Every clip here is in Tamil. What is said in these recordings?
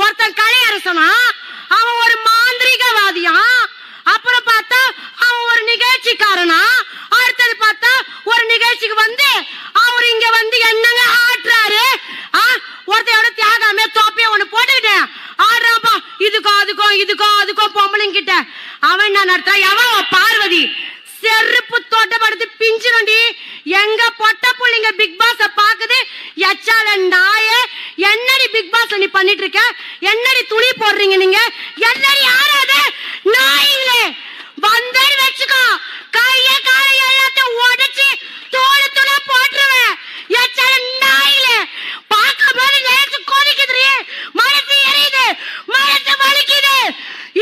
ஒருத்தன் கலை அரசனா அவன் ஒரு மாந்திரிகவாதியா அப்புறம் பார்த்தா அவன் ஒரு நிகழ்ச்சிக்காரனா அடுத்தது பார்த்தா ஒரு நிகழ்ச்சிக்கு வந்து அவர் இங்க வந்து என்னங்க ஆட்டுறாரு ஆ ஒருத்தையோட தியாகமே தோப்பைய ஒண்ணு போட்டுக்கிட்டேன் ஆடுறாப்பா இதுக்கும் அதுக்கும் இதுக்கும் அதுக்கும் பொம்பளைங்க கிட்ட அவன் என்ன நடத்தா எவன் அவன் பார்வதி செருப்பு தோட்டப்படுத்தி பிஞ்சிருண்டி எங்க பொட்ட புள்ளைங்க பிக் பாஸ பாக்குது எச்சால நாயே என்னடி பிக் பாஸ் நீ பண்ணிட்டு இருக்க? என்னடி துணி போடுறீங்க நீங்க? என்னடி யாராவது நாய்களே வந்தேன்னு வச்சுக்கோ. கைய காலை எல்லாத்தையும் உடைச்சு தோடு துணை போட்டுருவேன். எச்சால நாயிலே பார்க்கும் போது நேரத்து கொதிக்குது மனசு எரியுது மனசு வலிக்குது.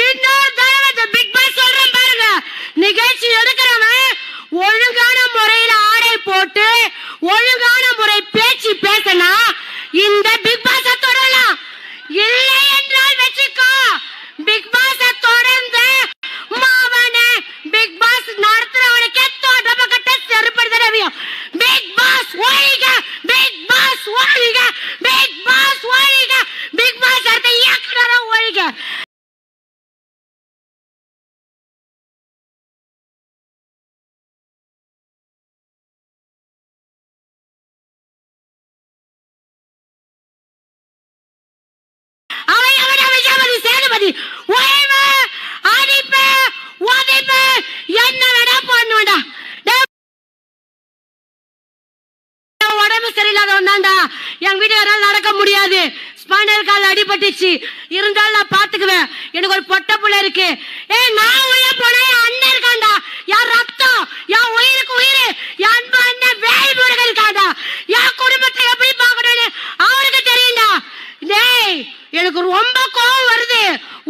இன்னொரு தடவை இந்த பிக் பாஸ் சொல்றேன் பாருங்க. நிகழ்ச்சி எடுக்கிறவன் ஒழுங்கான முறையில ஆடை போட்டு ஒழுங்கான முறை பேச்சு பேசினா இந்த பிக் பாஸ தொடரலாம் இல்லை என்றால் வச்சுக்கோ பிக் பாஸ தொடர்ந்து மாவனே பிக் பாஸ் நடத்துறவனுக்கே தோட்டப்ப கட்ட செருப்படி தரவியும் பிக் பாஸ் ஒழிக பிக் பாஸ் ஒழிக பிக் பாஸ் ஒழிக பிக் பாஸ் அடுத்த இயக்குனரை ஒழிக அவன் எவன விஜயபதி சேதுபதி ஓய்வு அடிப்பு உதைப்பு என்ன வேணா பண்ணுவேன்டா டேய், உடம்பு வேண்டாம். என் வீட்டுக்காரால் நடக்க முடியாது. ஸ்பைனல் கால் அடிபட்டுச்சு. இருந்தாலும் நான் பாத்துக்குவேன் எனக்கு ஒரு பொட்ட புள்ள இருக்கு. ஏய் நான் உள்ள போனா என் அண்ணன் இருக்காண்டா என் ரத்தம் என் உயிருக்கு உயிர். என் அன்பு அண்ணன் வேல் முருகன் இருக்கான்டா. என் குடும்பத்தை எப்படி பார்க்கணும்னு அவருக்கு தெரியும்டா. டேய் எனக்கு ரொம்ப கோவம் வருது.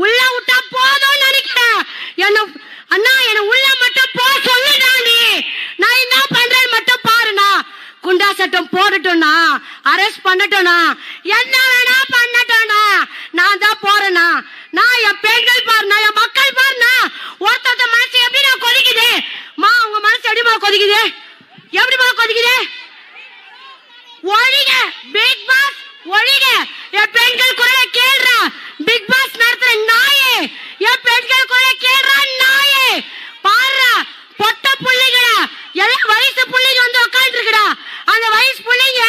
உள்ள விட்டா போதும்னு நினைக்கிறேன். என்ன அண்ணா என்ன உள்ள மட்டும் போ சொல்லுடா நீ நான் என்ன பண்றேன்னு மட்டும் பாருண்ணா குண்டா போடட்டும்னா அரெஸ்ட் பண்ணட்டும்னா என்ன வேணா பண்ணட்டும்னா நான் தான் போறேனா நான் என் பெண்கள் பாருண்ணா என் மக்கள் பாருண்ணா. ஒருத்தத்த மனசு எப்படி நான் கொதிக்குது? மா உங்க மனசு எப்படிமா கொதிக்குது? எப்படிமா கொதிக்குது? ஒழிக பிக் பாஸ் ஒழிக. என் பெண்கள் குரல கேள்றா பிக் பாஸ் நடத்துற நாயே. என் பெண்கள் குரல கேள்றா நாயே. பாருடா பொட்ட புள்ளைங்களா எல்லாம் வயசு புள்ளைங்க வந்து உட்காந்துருக்குடா அந்த வயசு புள்ளைங்க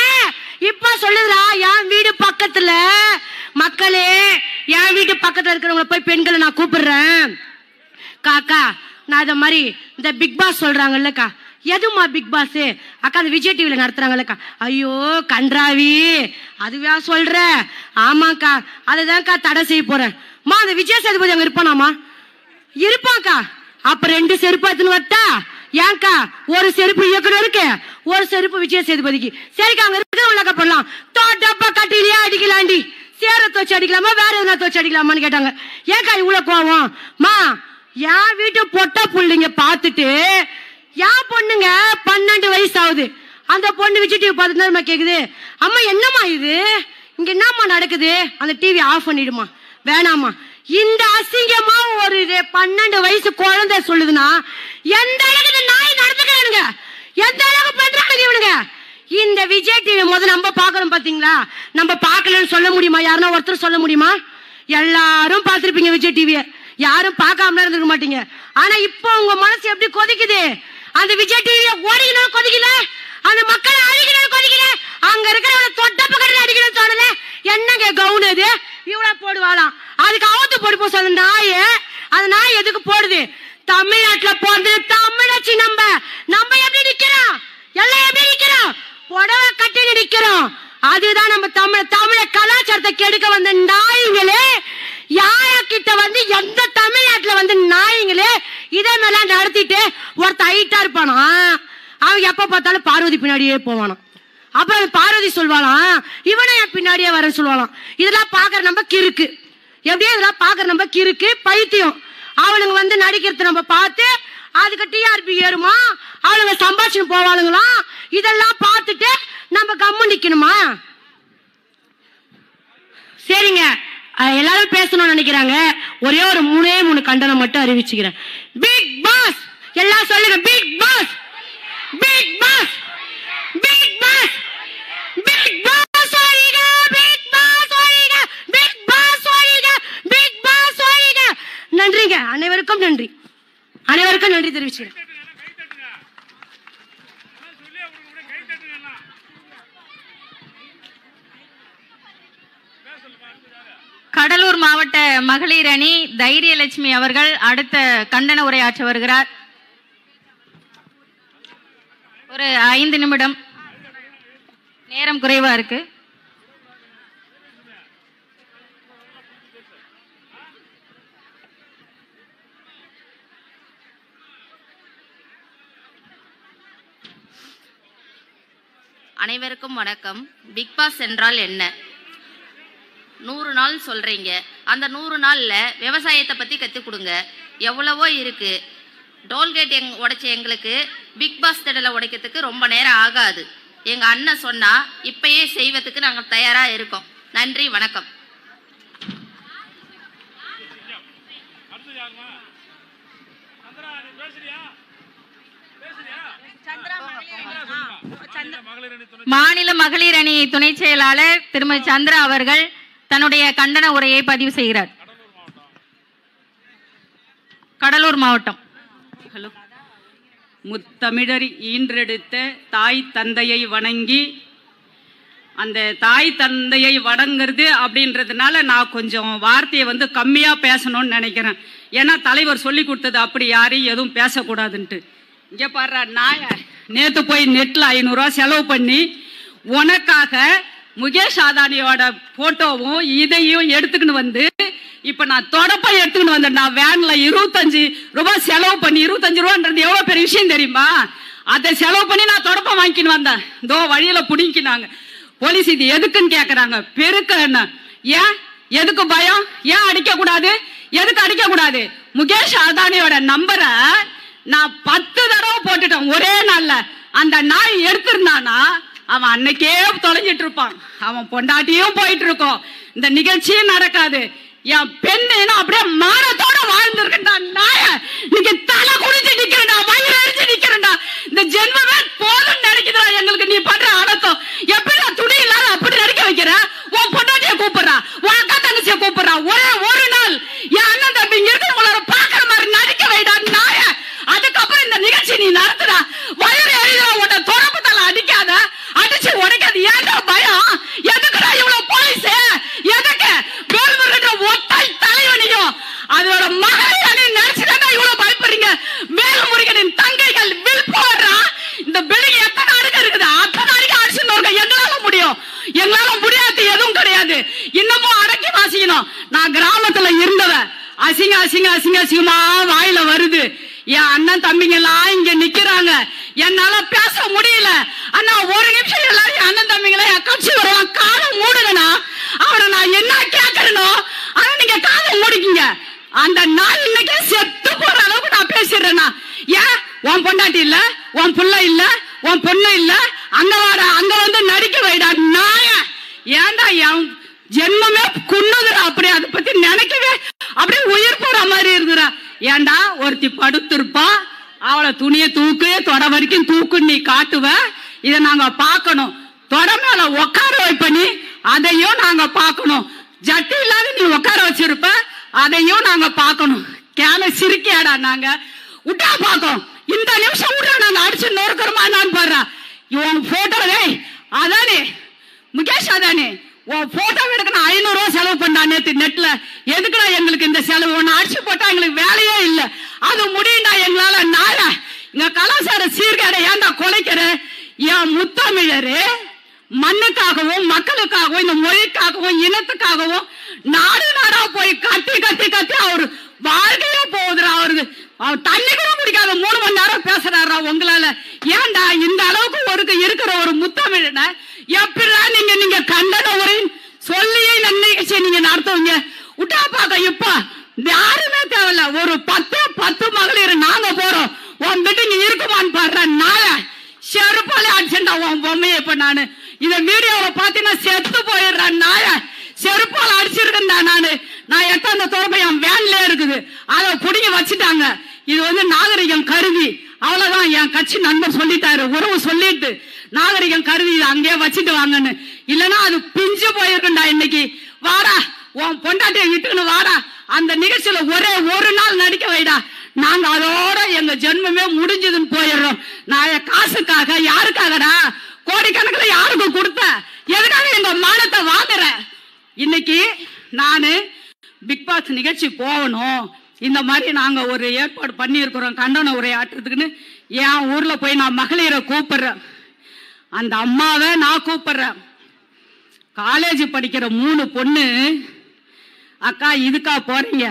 இப்ப சொல்லுதுடா என் வீடு பக்கத்துல. மக்களே என் வீட்டு பக்கத்துல இருக்கிறவங்க போய் பெண்களை நான் கூப்பிடுறேன். காக்கா நான் இத மாதிரி இந்த பிக் பாஸ் சொல்றாங்கல்லக்கா எதுமா பிக் பாஸ்? அக்கா அந்த விஜய் டிவியில் நடத்துறாங்கல்லக்கா ஐயோ கன்றாவி. அதுவா சொல்ற. ஆமாக்கா அதுதான்க்கா தடை செய்ய போறேன். மா அந்த விஜய் சேதுபதி அங்க இருப்பானாமா? இருப்பாக்கா அப்ப ரெண்டு செருப்பு எடுத்துன்னு வரட்டா ஏங்கா ஒரு செருப்பு இயக்குனருக்கு ஒரு செருப்பு விஜய சேதுபதிக்கு. சரிக்கா அங்க உள்ளக்கா போடலாம். தோட்டப்பா கட்டிலேயே அடிக்கலாண்டி. சேர தோச்சு அடிக்கலாமா வேற எதுனா தோச்சு அடிக்கலாமான்னு கேட்டாங்க. ஏங்கா இவ்வளவு கோவம்? மா என் வீட்டு பொட்ட புள்ளைங்க பார்த்துட்டு என் பொண்ணுங்க பன்னெண்டு வயசு ஆகுது அந்த பொண்ணு வச்சு டிவி பார்த்துட்டு கேக்குது. அம்மா என்னம்மா இது? இங்க என்னம்மா நடக்குது? அந்த டிவி ஆஃப் பண்ணிடுமா. வேணாமா இந்த அசிங்கமா ஒரு இது பன்னெண்டு வயசு குழந்தை சொல்லுதுன்னா எந்த அளவுக்கு இந்த நாய் நடந்துக்கிறானுங்க? எந்த அளவுக்கு பண்றானுங்க இவனுங்க? இந்த விஜய் டிவி முத நம்ம பாக்குறோம் பாத்தீங்களா? நம்ம பாக்கலன்னு சொல்ல முடியுமா? யாருன்னா ஒருத்தர் சொல்ல முடியுமா? எல்லாரும் பார்த்திருப்பீங்க விஜய் டிவிய யாரும் பார்க்காம இருந்திருக்க மாட்டீங்க. ஆனா இப்போ உங்க மனசு எப்படி கொதிக்குது? அந்த விஜய் டிவிய ஓடிக்கணும் கொதிக்கல அந்த மக்களை அழிக்கணும் கொதிக்கல அங்க இருக்கிறவன தொட்ட கட்டி அடிக்கணும் தோணல என்னங்க கவுன் அது இவ்வளவு போடுவாளாம். அதுக்கு அவுத்து போடு போ சொல்ல நாய். அந்த நாய் எதுக்கு போடுது? தமிழ்நாட்டுல போறது தமிழச்சி நம்ம. நம்ம எப்படி நிக்கிறோம்? எல்லாம் எப்படி நிக்கிறோம்? புடவை கட்டி நிக்கிறோம். அதுதான் நம்ம தமிழ் தமிழ கலாச்சாரத்தை கெடுக்க வந்த நாய்களே யார கிட்ட வந்து எந்த தமிழ்நாட்டுல வந்து நாய்ங்களே இதே மாதிரிலாம் நடத்திட்டு ஒருத்த ஹைட்டா இருப்பானா? அவன் எப்ப பார்த்தாலும் பார்வதி பின்னாடியே போவானாம் அப்புறம் பார்வதி சொல்வாளாம் இவனை என் பின்னாடியே வர சொல்லுவாளாம் இதெல்லாம் பாக்குற நம்ம கிறுக்கு. எப்படியே இதெல்லாம் பாக்குற நம்ம கிறுக்கு பைத்தியம். அவனுங்க வந்து நடிக்கிறத நம்ம பார்த்து அதுக்கு டிஆர்பி ஏறுமா? அவளுங்க சம்பாஷணம் போவாளுங்களாம் இதெல்லாம் பார்த்துட்டு நம்ம கம்மு நிக்கணுமா? சரிங்க. எல்லாரும் பேசணும்னு நினைக்கிறாங்க. ஒரே ஒரு மூணே மூணு கண்டனம் மட்டும் அறிவிச்சுக்கிறேன். பிக் பாஸ் எல்லாம் சொல்லுங்க பிக் பாஸ் மிகவும் நன்றி. அனைவருக்கும் நன்றி தெரிவிச்சுக்கிறேன். கடலூர் மாவட்ட மகளிர் அணி தைரியலட்சுமி அவர்கள் அடுத்த கண்டன உரையாற்ற வருகிறார். ஒரு ஐந்து நிமிடம் நேரம் குறைவா இருக்கு. அனைவருக்கும் வணக்கம். பிக் பாஸ் என்றால் என்ன? நூறு நாள் சொல்றீங்க. அந்த நூறு நாள்ல விவசாயத்தை பத்தி கற்றுக் கொடுங்க. எவ்வளவோ இருக்கு. டோல்கேட் எங் உடைச்ச எங்களுக்கு பிக் பாஸ் திடலை உடைக்கிறதுக்கு ரொம்ப நேரம் ஆகாது. எங்க அண்ணன் சொன்னா இப்பயே செய்வதுக்கு நாங்கள் தயாரா இருக்கோம். நன்றி வணக்கம். மாநில மகளிர் அணி துணை செயலாளர் திருமதி சந்திரா அவர்கள் தன்னுடைய கண்டன உரையை பதிவு செய்கிறார். கடலூர் மாவட்டம். ஹலோ. முத்தமிழர் ஈன்றெடுத்த தாய் தந்தையை வணங்கி அந்த தாய் தந்தையை வணங்குறது அப்படின்றதுனால நான் கொஞ்சம் வார்த்தையை வந்து கம்மியாக பேசணும்னு நினைக்கிறேன். ஏன்னா தலைவர் சொல்லி கொடுத்தது அப்படி யாரையும் எதுவும் பேசக்கூடாதுன்ட்டு. இங்கே பாடுறா நாய நேற்று போய் நெட்டில் ஐநூறுரூவா செலவு பண்ணி உனக்காக முகேஷ் அதானியோட போட்டோவும் இதையும் எடுத்துக்கின்னு வந்து இப்ப நான் தொடப்பை எடுத்துக்கிட்டு வந்தேன். நான் வேன்ல இருபத்தஞ்சு ரூபாய் செலவு பண்ணி இருபத்தஞ்சு ரூபான்றது எவ்வளவு பெரிய விஷயம் தெரியுமா? அதை செலவு பண்ணி நான் தொடப்பம் வாங்கிக்கின்னு வந்தேன். இதோ வழியில புடிங்கினாங்க போலீஸ் இது எதுக்குன்னு கேக்குறாங்க. பெருக்க என்ன? ஏன்? எதுக்கு பயம்? ஏன் அடிக்க கூடாது எதுக்கு அடிக்க கூடாது முகேஷ் அதானியோட நம்பரை நான் பத்து ஒரே நாள்ல அந்த நாய் எடுத்திருந்தானா அவன் அன்னைக்கே தொலைஞ்சிட்டு இருப்பான் அவன் பொண்டாட்டியும் போயிட்டு இருக்கோம் இந்த நிகழ்ச்சியும் நடக்காது. என் பெண்ணு அப்படியே மானத்தோட வாழ்ந்திருக்கா நாய நீங்க தலை குடிச்சு நிக்கிறேன்டா வயிறு அடிச்சு நிக்கிறேன்டா. இந்த ஜென்மமே போதும் நினைக்குதுடா எங்களுக்கு நீ பண்ற அடக்கம். எப்படி நான் துணி இல்லாத அப்படி நடிக்க வைக்கிற? உன் பொண்டாட்டிய கூப்பிடுறா உன் அக்கா தங்கச்சிய கூப்பிடுறா. ஒரே ஒரு நாள் என் அண்ணன் தம்பி இங்க இருக்கிறவங்களோட பாக்குற மாதிரி நடிக்க வைடா நாய அதுக்கப்புறம் நீ நடத்துடா. வயிறு எழுதுற உன்னை. தொடப்பு தலை அடிக்காத. அடிச்சு உடைக்காது. ஏன்டா பயம் எதுக்குடா இவ்வளவு போலீஸ் எதுக்கு வேல்முருகன்ற ஒத்தை தலைவனையும் அதோட மகளிர் அணி நினைச்சுதான் இவ்வளவு பயப்படுறீங்க வேல்முருகனின் தங்கைகள் வில் போடுறா இந்த பில்டிங் எத்தனை அடுக்கு இருக்குது அத்தனை அடுக்கு அடிச்சு நோக்க எங்களால முடியும் எங்களால முடியாது எதுவும் கிடையாது இன்னமும் அடக்கி வாசிக்கணும் நான் கிராமத்துல இருந்தவ அசிங்க அசிங்க அசிங்க அசிங்கமா வாயில வருது என் அண்ணன் தம்பிங்க எல்லாம் இங்க நிக்கிறாங்க. என்னால பேச முடியல. அண்ணா ஒரு நிமிஷம் எல்லாரும் அண்ணன் தம்பிங்களை என் கட்சி வருவான் காதை மூடுங்கண்ணா. அவனை நான் என்ன கேட்கறனோ ஆனா நீங்க காதை மூடிக்கிங்க. அந்த நாள் இன்னைக்கே செத்து போற அளவுக்கு நான் பேசிடுறேன்னா ஏன்? உன் பொண்டாட்டி இல்ல உன் புள்ள இல்ல உன் பொண்ணு இல்ல அங்க வாடா அங்க வந்து நடிக்க வைடா நாய ஏன்டா என் ஜென்மமே குன்னுதுடா அப்படி அதை பத்தி நினைக்கவே அப்படியே உயிர் போற மாதிரி இருக்குடா ஏன்டா ஒருத்தி படுத்திருப்பா அவளை துணியை தூக்கு தொட வரைக்கும் தூக்கு நீ காட்டுவ. இதை நாங்க பார்க்கணும். தொட மேல உட்கார வைப்ப நீ அதையும் நாங்க பார்க்கணும். ஜட்டி இல்லாத நீ உட்கார வச்சிருப்ப அதையும் நாங்க பார்க்கணும். கேன சிரிக்கியாடா நாங்க. விட்டா பார்க்கோம் இந்த நிமிஷம் விட்டா நாங்க அடிச்சு நொறுக்கிறோமா நான் பாடுறா இவன் போட்டோ டேய் அதானே முகேஷ் அதானே உன் போட்டோ எடுக்க நான் ஐநூறு செலவு பண்ணா நேற்று நெட்ல எதுக்குடா எங்களுக்கு இந்த செலவு? ஒன்னு அடிச்சு போட்டா எங்களுக்கு வேலையே இல்லை. அது முடியும்டா எங்களால. நாளை இங்க கலாச்சார சீர்கேடை ஏன்டா குலைக்கிற? என் முத்தமிழரு மண்ணுக்காகவும் மக்களுக்காகவும் இந்த மொழிக்காகவும் இனத்துக்காகவும் நாடு நாடா போய் கத்தி கத்தி கத்தி அவர் வாழ்க்கையே போகுதுடா. அவருக்கு அவர் தண்ணி கூட குடிக்காத மூணு மணி நேரம் பேசுறாரா உங்களால. ஏன்டா இந்த அளவுக்கு ஒருக்கு இருக்கிற ஒரு முத்தமிழன? எப்படிடா நீங்க நீங்க கண்டன உரை சொல்லியே இந்த நிகழ்ச்சியை நீங்க நடத்துவீங்க? விட்டா பாக்க இப்ப யாருமே தேவையில்ல. ஒரு பத்து பத்து மகளிர் நாங்க போறோம். உன் நீ இருக்குமான்னு பாடுற நாள செருப்பாலே அடிச்சேன்டா உன் பொம்மையை இப்ப நானு. இந்த வீடியோவை பாத்தீங்கன்னா செத்து போயிடுறேன் நாய. செருப்பால் அடிச்சிருக்கேன்டா நானு. நான் எத்தாந்த தொடர்பு என் வேன்ல இருக்குது. அதை பிடிங்கி வச்சுட்டாங்க. இது வந்து நாகரிகம் கருவி. அவ்வளவுதான் என் கட்சி நண்பர் சொல்லிட்டாரு. உறவு சொல்லிட்டு நாகரிகம் கருவி அங்கேயே வச்சுட்டு வாங்கன்னு. இல்லைன்னா அது பிஞ்சு போயிருக்குண்டா இன்னைக்கு. வாடா உன் பொண்டாட்டியை விட்டுன்னு வாடா. அந்த நிகழ்ச்சியில ஒரே ஒரு நாள் நடிக்க வைடா. நாங்க அதோட எங்க ஜென்மமே முடிஞ்சதுன்னு போயிடுறோம். நான் என் காசுக்காக யாருக்காகடா? கோடிக்கணக்கில் யாருக்கும் கொடுத்த? எதுக்காக எங்க மானத்தை வாங்குற? இன்னைக்கு நானு பிக் பாஸ் நிகழ்ச்சி போகணும். இந்த மாதிரி நாங்க ஒரு ஏற்பாடு பண்ணியிருக்கிறோம். கண்டன உரையாற்றுறதுக்குன்னு என் ஊர்ல போய் நான் மகளிரை கூப்பிடுறேன். அந்த அம்மாவை நான் கூப்பிடுறேன். காலேஜ் படிக்கிற மூணு பொண்ணு அக்கா இதுக்கா போறீங்க.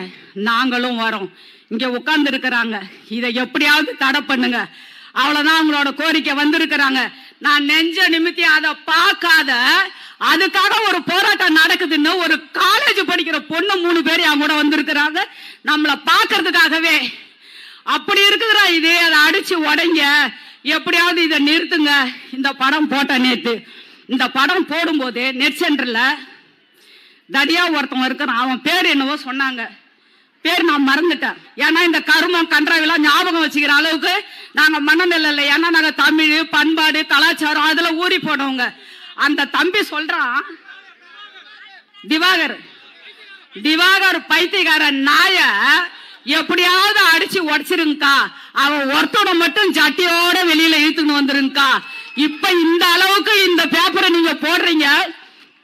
நாங்களும் வரோம். இங்க உட்கார்ந்து இருக்கிறாங்க இதை எப்படியாவது தடை பண்ணுங்க. அவ்வளவுதான் அவங்களோட கோரிக்கை வந்திருக்கிறாங்க. நான் நெஞ்ச நிமித்தி அதை பார்க்காத அதுக்காக ஒரு போராட்டம் நடக்குதுன்னு ஒரு காலேஜ் படிக்கிற பொண்ணு மூணு பேர் என் கூட வந்திருக்கிறாங்க. நம்மளை பார்க்கறதுக்காகவே. அப்படி இருக்குதுரா இது. அதை அடிச்சு உடைங்க. எப்படியாவது இதை நிறுத்துங்க. இந்த படம் போட்ட நேத்து. இந்த படம் போடும்போது நெட் சென்டர்ல தடியா ஒருத்தவன் இருக்கிறான். அவன் பேர் என்னவோ சொன்னாங்க. பேர் நான் மறந்துட்டேன். ஏன்னா இந்த கருமம் கன்றாவெல்லாம் ஞாபகம் வச்சுக்கிற அளவுக்கு நாங்க மனநிலை இல்லை. ஏன்னா நாங்க தமிழ் பண்பாடு கலாச்சாரம் அதுல ஊறி போனவங்க. அந்த தம்பி சொல்றான் திவாகர் திவாகர் பைத்தியக்காரன் நாய எப்படியாவது அடிச்சு உடச்சிருங்கக்கா. அவன் ஒருத்தோட மட்டும் ஜட்டியோட வெளியில இழுத்துன்னு வந்துருங்கக்கா. இப்ப இந்த அளவுக்கு இந்த பேப்பரை நீங்க போடுறீங்க.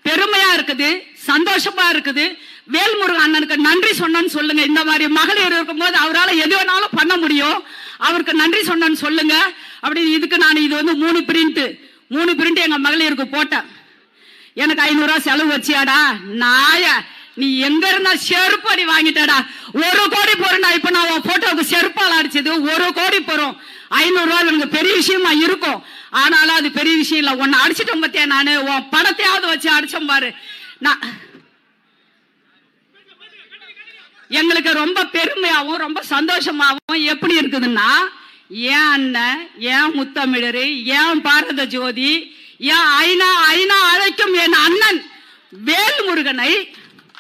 பெருமையா இருக்குது சந்தோஷமா இருக்குது. வேல்முருகன் அவனுக்கு நன்றி சொன்னேன்னு சொல்லுங்க. இந்த மாதிரி மகளிர் இருக்கும்போது அவரால் எது வேணாலும் பண்ண முடியும். அவருக்கு நன்றி சொன்னேன்னு சொல்லுங்க. அப்படி இதுக்கு நான் இது வந்து மூணு பிரிண்ட் மூணு பிரிண்ட் எங்க மகளிருக்கு போட்டேன். எனக்கு ஐநூறு செலவு வச்சியாடா. நாய நீ எங்க இருந்தா செருப்படி வாங்கிட்டடா. ஒரு கோடி போறேன்டா. இப்ப நான் உன் போட்டோவுக்கு செருப்பால் அடிச்சது. ஒரு கோடி போறோம். ஐநூறு ரூபாய் எனக்கு பெரிய விஷயமா இருக்கும். ஆனாலும் அது பெரிய விஷயம் இல்ல. உன்னை அடிச்சிட்டோம் பத்தியா நானு? உன் படத்தையாவது வச்சு அடிச்சோம் பாரு. நான் எங்களுக்கு ரொம்ப பெருமையாகவும் ரொம்ப சந்தோஷமாகவும் எப்படி இருக்குதுன்னா ஏன் அண்ணன் ஏன் முத்தமிழர் ஏன் பாரத ஜோதி ஏன் ஐநா ஐநா அழைக்கும் என் அண்ணன் வேல்முருகனை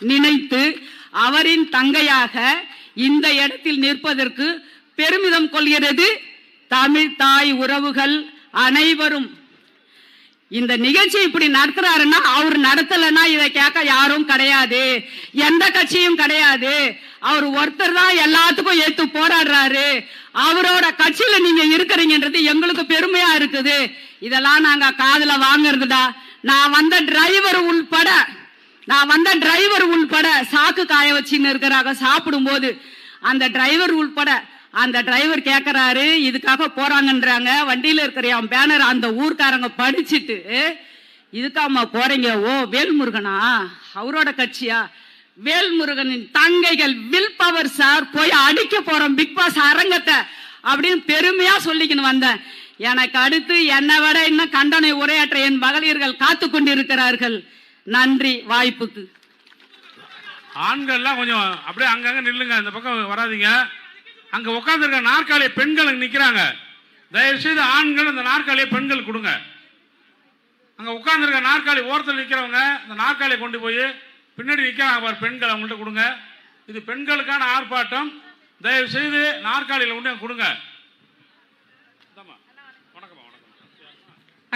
நினைத்து அவரின் தங்கையாக இந்த இடத்தில் நிற்பதற்கு பெருமிதம் கொள்கிறது. தமிழ் தாய் உறவுகள் அனைவரும் இந்த நிகழ்ச்சி இப்படி நடத்துறாருன்னா அவர் நடத்தலைன்னா இதை கேட்க யாரும் கிடையாது. எந்த கட்சியும் கிடையாது. அவர் ஒருத்தர் தான் எல்லாத்துக்கும் ஏத்து போராடுறாரு. அவரோட கட்சியில நீங்க இருக்கிறீங்கன்றது எங்களுக்கு பெருமையா இருக்குது. இதெல்லாம் நாங்க காதுல வாங்குறதுடா. நான் வந்த டிரைவர் உள்பட நான் வந்த டிரைவர் உள்பட சாக்கு காய வச்சுன்னு இருக்கிறாங்க சாப்பிடும்போது. அந்த டிரைவர் உள்பட அந்த டிரைவர் கேக்குறாரு இதுக்காக போறாங்கன்றாங்க. வண்டியில இருக்கிற என் பேனர் அந்த ஊர்க்காரங்க படிச்சுட்டு இதுக்காமா போறீங்க? ஓ வேல்முருகனா? அவரோட கட்சியா? வேல்முருகனின் தங்கைகள் வில் பவர் சார் போய் அடிக்க போறோம் பிக் பாஸ் அரங்கத்தை அப்படின்னு பெருமையா சொல்லிக்கின்னு வந்தேன். எனக்கு அடுத்து என்னை விட இன்னும் கண்டனை உரையாற்ற என் மகளிர்கள் காத்து கொண்டிருக்கிறார்கள். நன்றி வாய்ப்புக்கு. ஆண்கள்லாம் கொஞ்சம் அப்படியே அங்கங்க நில்லுங்க இந்த பக்கம் வராதிங்க. அங்க உட்காந்துருக்க நாற்காலியை பெண்கள் அங்க நிக்கிறாங்க. தயவு செய்து ஆண்கள் அந்த நாற்காலியை பெண்கள் கொடுங்க. அங்க உட்காந்துருக்க நாற்காலி ஓரத்தில் நிக்கிறவங்க அந்த நாற்காலியை கொண்டு போய் பின்னாடி நிக்கிறாங்க பாரு பெண்கள் அவங்கள்ட்ட கொடுங்க. இது பெண்களுக்கான ஆர்ப்பாட்டம். தயவு செய்து நாற்காலியில் கொண்டு கொடுங்க. வணக்கம்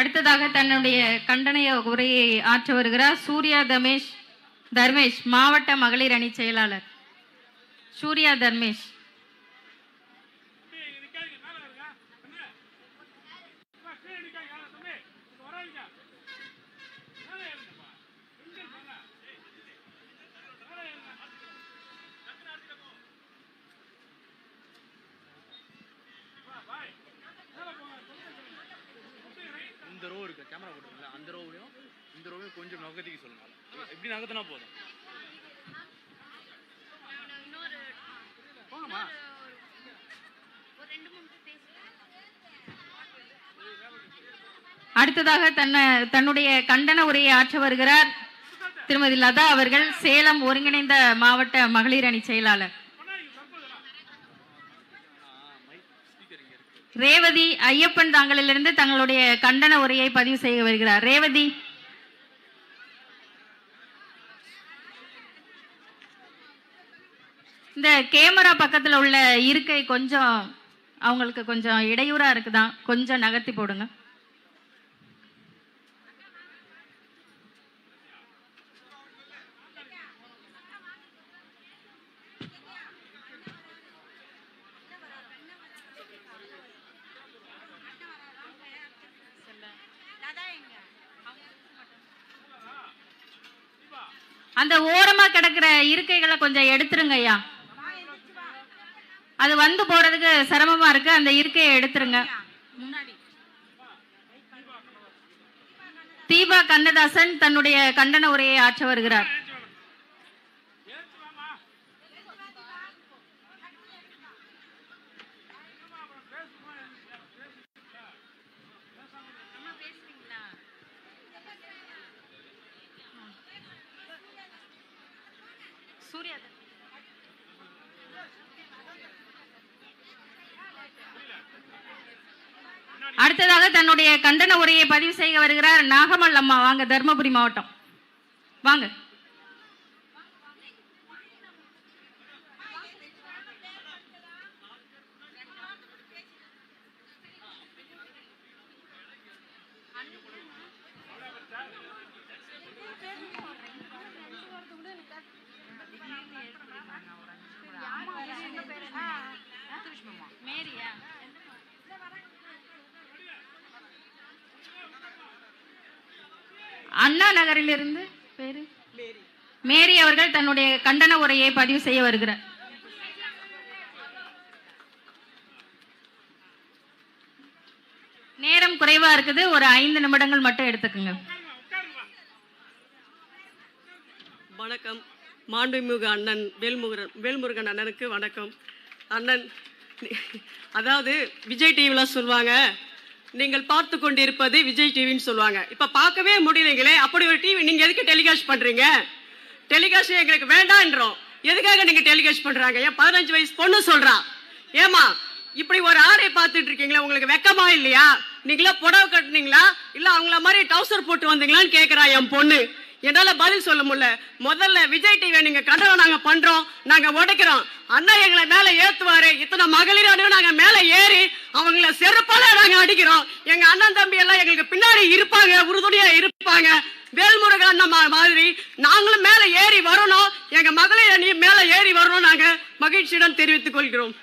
அடுத்ததாக தன்னுடைய கண்டனைய உரையை ஆற்ற வருகிறார் சூர்யா தமேஷ் தர்மேஷ் மாவட்ட மகளிர் அணி செயலாளர். சூர்யா தர்மேஷ் இந்த ரோ இருக்கு கேமரா போட்டுருக்கல அந்த ரோவையும் இந்த ரோவையும் கொஞ்சம் நகர்த்திக்க சொல்லுங்க எப்படி நகர்த்தினா போதும்? போங்கம்மா அடுத்ததாக தன்னை தன்னுடைய கண்டன உரையை ஆற்ற வருகிறார் திருமதி லதா அவர்கள் சேலம் ஒருங்கிணைந்த மாவட்ட மகளிர் அணி செயலாளர். ரேவதி ஐயப்பன் தாங்களிலிருந்து தங்களுடைய கண்டன உரையை பதிவு செய்ய வருகிறார். ரேவதி கேமரா பக்கத்தில் உள்ள இருக்கை கொஞ்சம் அவங்களுக்கு கொஞ்சம் இடையூறாக இருக்குதான் கொஞ்சம் நகர்த்தி போடுங்க. அந்த ஓரமா கிடக்குற இருக்கைகளை கொஞ்சம் எடுத்துருங்கய்யா அது வந்து போறதுக்கு சிரமமா இருக்கு. அந்த இருக்கையை எடுத்துருங்க. தீபா கண்ணதாசன் தன்னுடைய கண்டன உரையை ஆற்ற வருகிறார் அடுத்ததாக தன்னுடைய கண்டன உரையை பதிவு செய்ய வருகிறார் நாகமல் அம்மா வாங்க தர்மபுரி மாவட்டம். வாங்க. அண்ணா நகரிலிருந்து பேரு? மேரி அவர்கள் தன்னுடைய கண்டன உரையை பதிவு செய்ய வருகிறார். நேரம் குறைவா இருக்குது. ஒரு ஐந்து நிமிடங்கள் மட்டும் எடுத்துக்கோங்க. வணக்கம். மாண்புமிகு அண்ணன் வேல்முருகன் வேல்முருகன் அண்ணனுக்கு வணக்கம். அண்ணன் அதாவது விஜய் டிவிலாம் சொல்லுவாங்க நீங்கள் பார்த்து கொண்டிருப்பது விஜய் டிவின்னு சொல்லுவாங்க. இப்போ பார்க்கவே முடியலைங்களே அப்படி ஒரு டிவி நீங்கள் எதுக்கு டெலிகாஸ்ட் பண்ணுறீங்க டெலிகாஸ்ட் எங்களுக்கு வேண்டான்றோம் எதுக்காக நீங்கள் டெலிகாஸ்ட் பண்ணுறாங்க ஏன் பதினஞ்சு வயசு பொண்ணு சொல்கிறா ஏமா இப்படி ஒரு ஆடை பார்த்துட்டு இருக்கீங்களா உங்களுக்கு வெக்கமா இல்லையா? நீங்களா புடவை கட்டுனீங்களா? இல்ல அவங்கள மாதிரி டவுசர் போட்டு வந்தீங்களான்னு கேக்குறா என் பொண்ணு. என்னால பதில் சொல்ல முடியல. முதல்ல விஜய் டிவி நீங்க கண்டனம் நாங்க பண்றோம் நாங்க உடைக்கிறோம். அண்ணா எங்களை மேல ஏத்துவாரு. இத்தனை மகளிரானு நாங்க மேல ஏறி அவங்கள செருப்பால நாங்க அடிக்கிறோம். எங்க அண்ணன் தம்பி எல்லாம் எங்களுக்கு பின்னாடி இருப்பாங்க உறுதுணையா இருப்பாங்க. வேல்முருகன் அண்ணன் மா- மாதிரி நாங்களும் மேல ஏறி வரணும். எங்க மகளிர் அணி மேல ஏறி வரணும். நாங்க மகிழ்ச்சியுடன் தெரிவித்துக் கொள்கிறோம்.